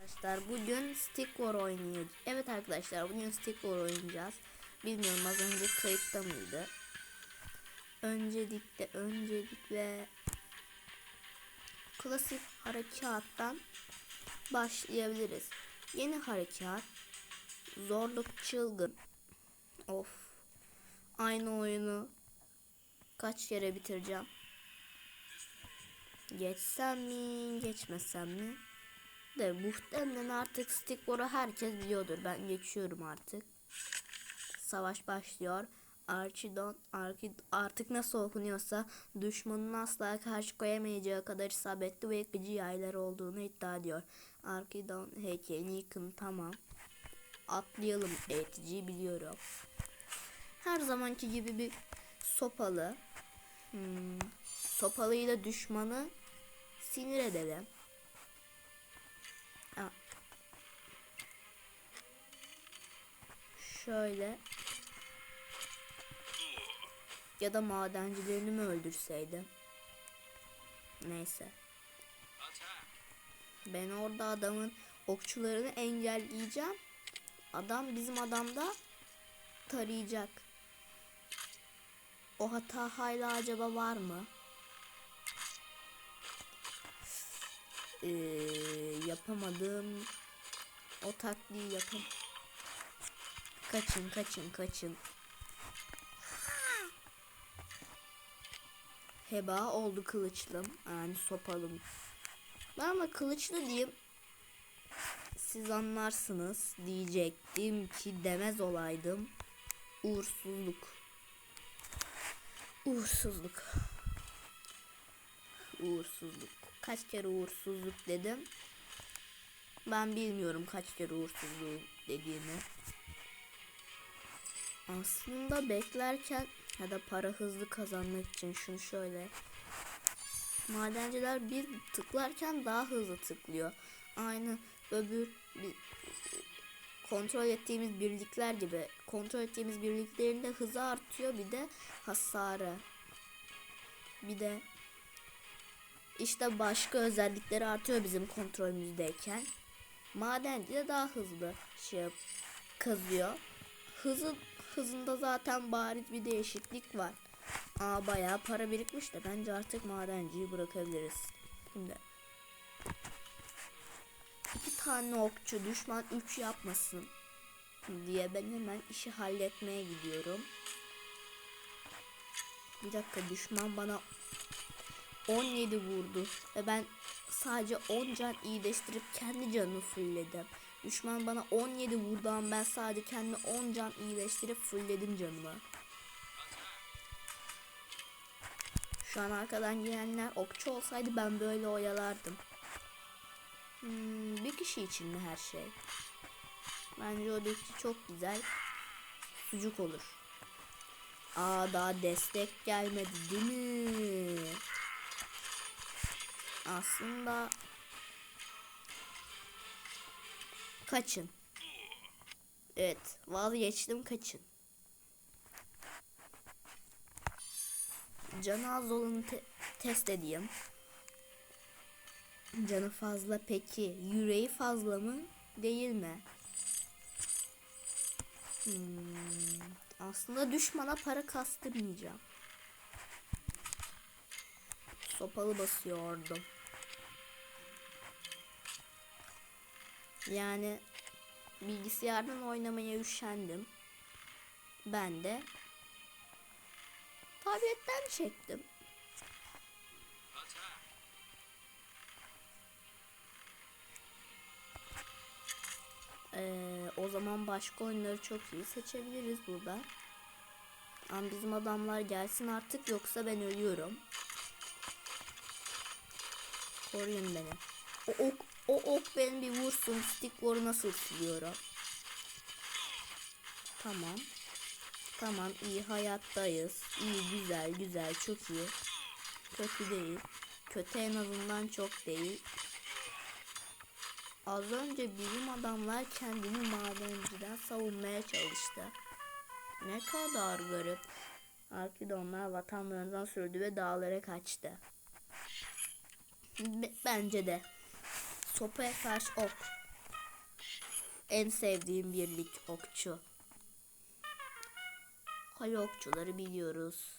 Arkadaşlar bugün Stick War oynayacağız. Evet arkadaşlar bugün Stick War oynayacağız. Bilmiyorum az önce kayıtta mıydı? Öncelikle öncelikle klasik harekattan başlayabiliriz. Yeni harekat zorluk çılgın. Of. Aynı oyunu kaç kere bitireceğim? Geçsem mi, geçmesem mi? De muhtemelen artık Stick War'u herkes biliyordur. Ben geçiyorum artık. Savaş başlıyor. Archidon Arki- artık nasıl okunuyorsa düşmanın asla karşı koyamayacağı kadar isabetli ve yıkıcı yaylar olduğunu iddia ediyor. Arkidon heykelini yıkın tamam. Atlayalım eğiticiyi biliyorum. Her zamanki gibi bir sopalı. Hmm, sopalıyla düşmanı sinir edelim. Şöyle. Ya da madencilerini mi öldürseydim? Neyse. Ben orada adamın okçularını engelleyeceğim. Adam bizim adamda tarayacak. O hata hala acaba var mı? Ee, yapamadım. O taktiği yapam. Kaçın kaçın kaçın. Heba oldu kılıçlım. Yani sopalım. Ben ama kılıçlı diyeyim. Siz anlarsınız diyecektim ki demez olaydım. Uğursuzluk. Uğursuzluk. Uğursuzluk. Kaç kere uğursuzluk dedim. Ben bilmiyorum kaç kere uğursuzluk dediğimi. Aslında beklerken ya da para hızlı kazanmak için şunu şöyle. Madenciler bir tıklarken daha hızlı tıklıyor. Aynı öbür bir, kontrol ettiğimiz birlikler gibi. Kontrol ettiğimiz birliklerin de hızı artıyor bir de hasarı. Bir de işte başka özellikleri artıyor bizim kontrolümüzdeyken. Madenci de daha hızlı şey kazıyor. Hızı hızında zaten bariz bir değişiklik var. Aa bayağı para birikmiş de bence artık madenciyi bırakabiliriz. Şimdi iki tane okçu düşman 3 yapmasın diye ben hemen işi halletmeye gidiyorum. Bir dakika düşman bana 17 vurdu ve ben sadece 10 can iyileştirip kendi canımı fullledim. Düşman bana 17 vurdu ama ben sadece kendi 10 can iyileştirip fullledim canımı. Şu an arkadan gelenler okçu olsaydı ben böyle oyalardım. Hmm, bir kişi için mi her şey? Bence o dişi çok güzel. Sucuk olur. Aa daha destek gelmedi değil mi? Aslında kaçın. Evet vazgeçtim kaçın. Canı az olanı te- test edeyim. Canı fazla peki yüreği fazla mı değil mi? Hmm, aslında düşmana para kastırmayacağım. Sopalı basıyordum. Yani bilgisayardan oynamaya üşendim. Ben de tabletten çektim. Ee, o zaman başka oyunları çok iyi seçebiliriz burada. Ama bizim adamlar gelsin artık yoksa ben ölüyorum. Koruyun beni. O ok, o ok beni bir vursun. Stick war'u nasıl siliyorum? Tamam. Tamam iyi hayattayız. İyi güzel güzel çok iyi. Kötü değil. Kötü en azından çok değil. Az önce bizim adamlar kendini madenciden savunmaya çalıştı. Ne kadar garip. Arkidonlar vatanlarından sürdü ve dağlara kaçtı. Be- bence de. Sopaya karşı ok. en sevdiğim birlik okçu. Kale okçuları biliyoruz.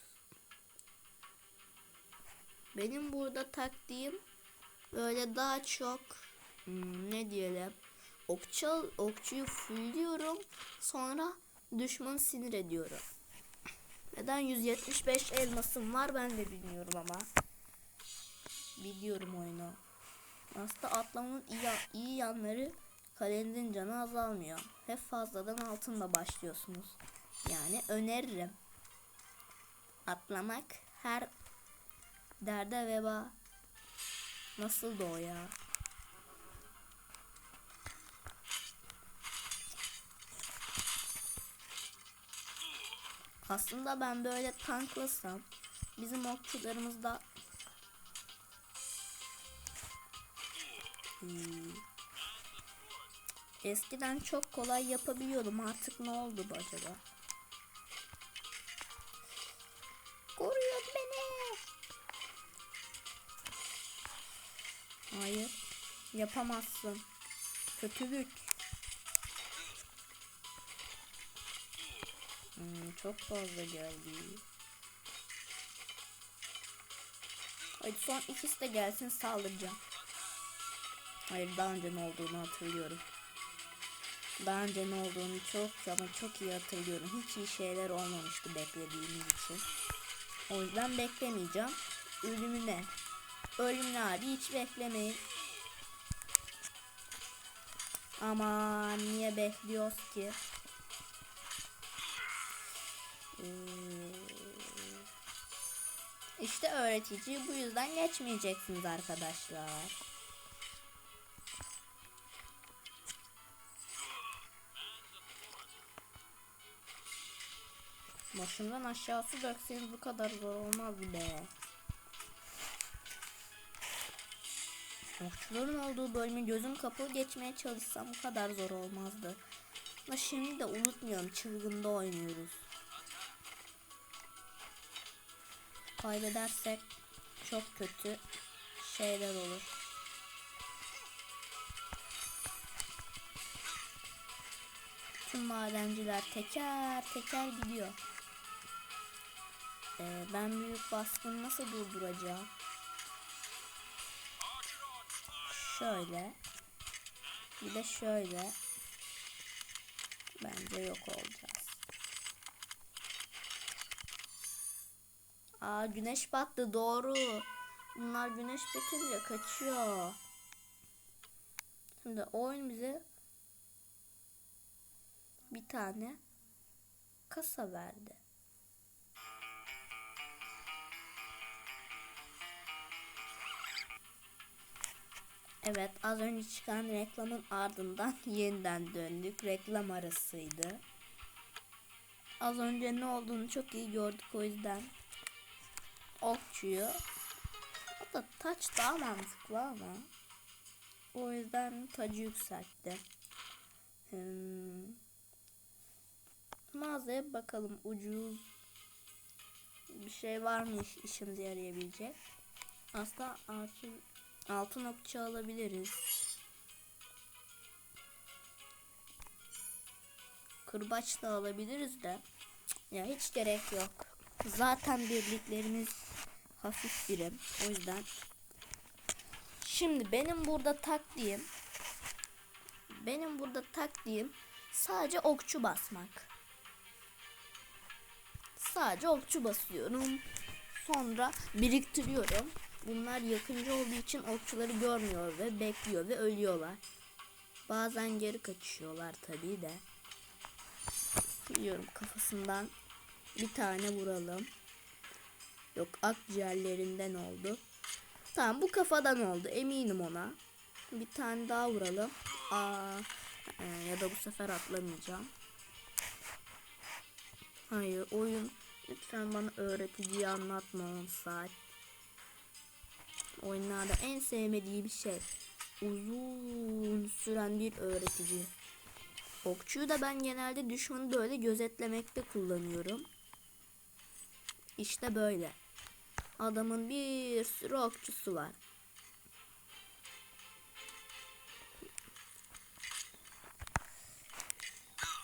Benim burada taktiğim böyle daha çok hmm, ne diyelim okçu okçuyu fullüyorum sonra düşmanı sinir ediyorum. Neden 175 elmasım var ben de bilmiyorum ama. Biliyorum oyunu. Aslında atlamanın iyi, iyi yanları kalenizin canı azalmıyor. Hep fazladan altınla başlıyorsunuz. Yani öneririm. Atlamak her derde veba. Nasıl da o ya? Aslında ben böyle tanklasam bizim okçularımız da Hmm. Eskiden çok kolay yapabiliyordum. Artık ne oldu bu acaba? Koruyun beni. Hayır. Yapamazsın. Kötülük. Hmm, çok fazla geldi. Hadi son ikisi de gelsin saldıracağım. Hayır daha önce ne olduğunu hatırlıyorum. Daha önce ne olduğunu çok ama çok iyi hatırlıyorum. Hiç iyi şeyler olmamıştı beklediğimiz için. O yüzden beklemeyeceğim. Ölümüne. Ölümüne abi hiç beklemeyin. Ama niye bekliyoruz ki? Ee, İşte öğretici bu yüzden geçmeyeceksiniz arkadaşlar. Başımdan aşağısı dökseniz bu kadar zor olmaz be. Okçuların olduğu bölümü gözüm kapalı geçmeye çalışsam bu kadar zor olmazdı. Ama şimdi de unutmuyorum çılgında oynuyoruz. Kaybedersek çok kötü şeyler olur. Tüm madenciler teker teker gidiyor. Ee, ben büyük baskını nasıl durduracağım? Şöyle. Bir de şöyle. Bence yok olacağız. Aa güneş battı doğru. Bunlar güneş batınca kaçıyor. Şimdi oyun bize bir tane kasa verdi. Evet az önce çıkan reklamın ardından yeniden döndük. Reklam arasıydı. Az önce ne olduğunu çok iyi gördük o yüzden. Okçuyu. O da taç daha mantıklı ama. O yüzden tacı yükseltti. Hmm. Mağazaya bakalım ucuz bir şey varmış işimize yarayabilecek. Aslında altın, altın okçu alabiliriz. Kırbaç da alabiliriz de. Ya hiç gerek yok. Zaten birliklerimiz hafif birim. O yüzden. Şimdi benim burada taktiğim benim burada taktiğim sadece okçu basmak. Sadece okçu basıyorum. Sonra biriktiriyorum. Bunlar yakıncı olduğu için okçuları görmüyor ve bekliyor ve ölüyorlar. Bazen geri kaçışıyorlar tabii de. Biliyorum kafasından bir tane vuralım. Yok akciğerlerinden oldu. Tamam bu kafadan oldu eminim ona. Bir tane daha vuralım. Aa, e, ya da bu sefer atlamayacağım. Hayır oyun lütfen bana öğreticiyi anlatma 10 saat. Oyunlarda en sevmediği bir şey. Uzun süren bir öğretici. Okçuyu da ben genelde düşmanı böyle gözetlemekte kullanıyorum. İşte böyle. Adamın bir sürü okçusu var.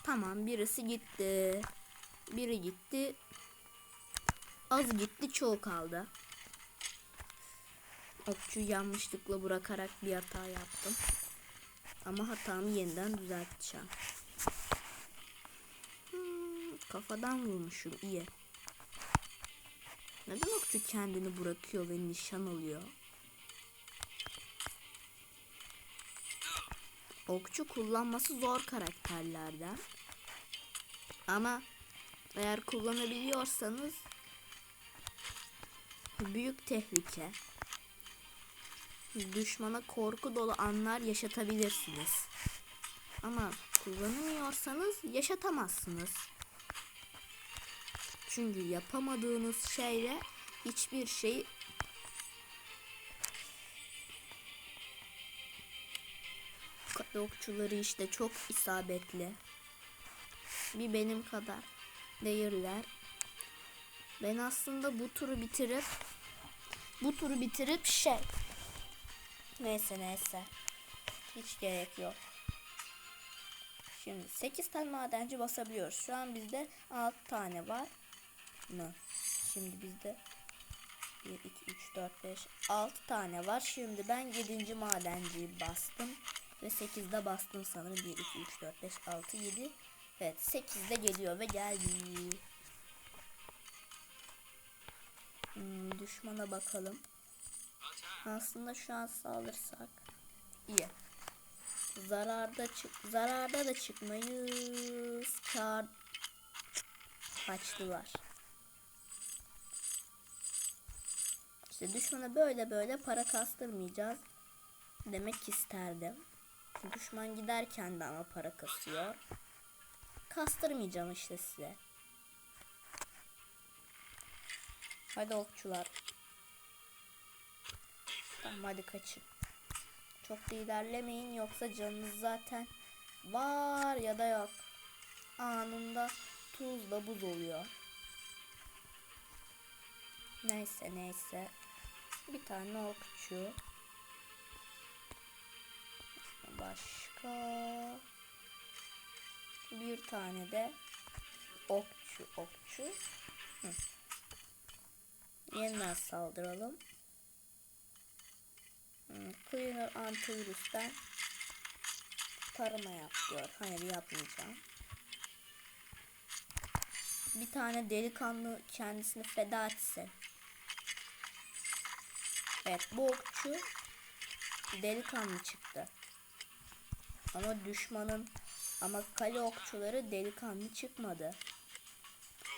Tamam birisi gitti. Biri gitti. Az gitti çoğu kaldı. Okçuyu yanlışlıkla bırakarak bir hata yaptım. Ama hatamı yeniden düzelteceğim. Hmm, kafadan vurmuşum iyi. Neden okçu kendini bırakıyor ve nişan alıyor? Okçu kullanması zor karakterlerden. Ama eğer kullanabiliyorsanız büyük tehlike. Düşmana korku dolu anlar yaşatabilirsiniz. Ama kullanamıyorsanız yaşatamazsınız. Çünkü yapamadığınız şeyle hiçbir şey Kale okçuları işte çok isabetli. Bir benim kadar değiller. Ben aslında bu turu bitirip bu turu bitirip şey neyse neyse hiç gerek yok. Şimdi 8 tane madenci basabiliyoruz. Şu an bizde 6 tane var mı? Şimdi bizde 1, 2, 3, 4, 5, 6 tane var. Şimdi ben 7. madenciyi bastım. Ve 8'de bastım sanırım. 1, 2, 3, 4, 5, 6, 7. Evet 8'de geliyor ve geldi. Hmm, düşmana bakalım. Aslında şu an saldırsak iyi. Zararda çık zararda da çıkmayız. Kar kaçtılar. İşte düşmana böyle böyle para kastırmayacağız demek isterdim. Düşman giderken de ama para kasıyor. Kastırmayacağım işte size. Hadi okçular. Tamam hadi kaçın. Çok da ilerlemeyin yoksa canınız zaten var ya da yok. Anında tuzla buz oluyor. Neyse neyse. Bir tane okçu. Başka bir tane de okçu okçu. Hı. Yeniden saldıralım. Cleaner antivirüsten tarama yap diyor. Hayır yapmayacağım. Bir tane delikanlı kendisini feda etse. Evet bu okçu delikanlı çıktı. Ama düşmanın ama kale okçuları delikanlı çıkmadı.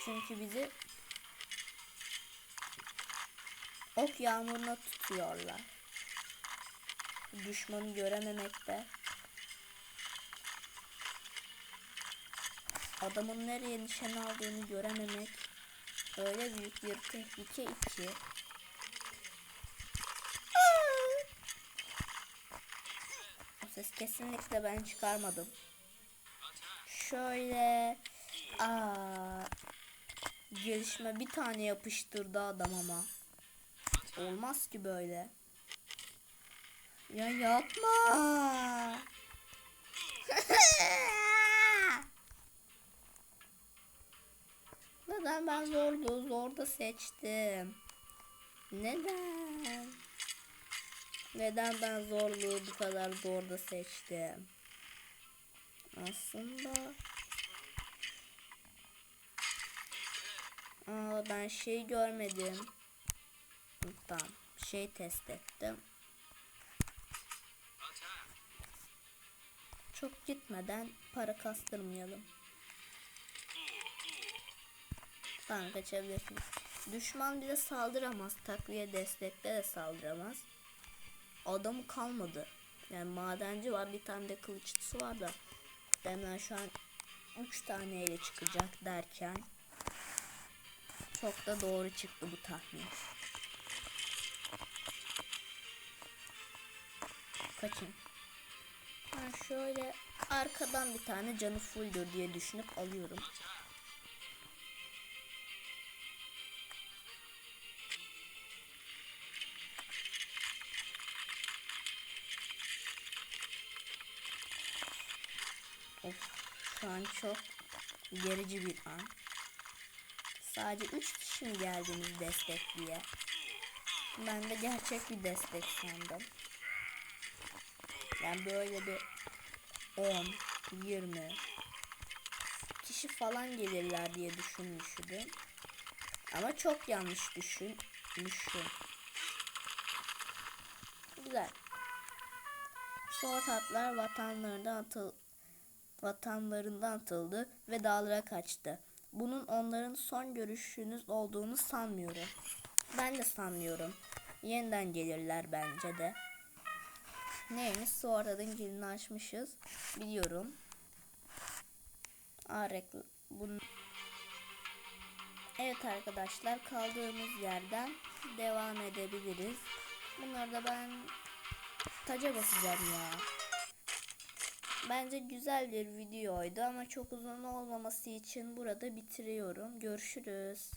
Çünkü bizi ok yağmuruna tutuyorlar. Düşmanı görememekte. Adamın nereye nişan aldığını görememek öyle büyük bir tehlike ki. O ses kesinlikle ben çıkarmadım. Şöyle aa, gelişme bir tane yapıştırdı adam ama. Olmaz ki böyle. Ya yapma. Neden ben zorlu zorda seçtim? Neden? Neden ben zorluğu bu kadar zorda seçtim? Aslında Aa, ben şey görmedim. Tamam. Şey test ettim. Çok gitmeden para kastırmayalım. Tamam kaçabilirsiniz. Düşman bize saldıramaz. Takviye destekle de saldıramaz. Adamı kalmadı. Yani madenci var. Bir tane de kılıççısı var da. Demden şu an 3 tane ile çıkacak derken çok da doğru çıktı bu tahmin. Kaçın. Ben şöyle arkadan bir tane canı fulldür diye düşünüp alıyorum. Of Şu an çok gerici bir an. Sadece 3 kişi mi geldiniz destek diye. Ben de gerçek bir destek sandım. Yani böyle bir 10, 20 kişi falan gelirler diye düşünmüştüm. Ama çok yanlış düşünmüşüm. Güzel. Suat atlar vatanlarından atıl vatanlarından atıldı ve dağlara kaçtı. Bunun onların son görüşünüz olduğunu sanmıyorum. Ben de sanmıyorum. Yeniden gelirler bence de. Neymiş? Suat'ın kilini açmışız. Biliyorum. Aa, rekl- bunun... Evet arkadaşlar kaldığımız yerden devam edebiliriz. Bunları da ben taca basacağım ya. Bence güzel bir videoydu ama çok uzun olmaması için burada bitiriyorum. Görüşürüz.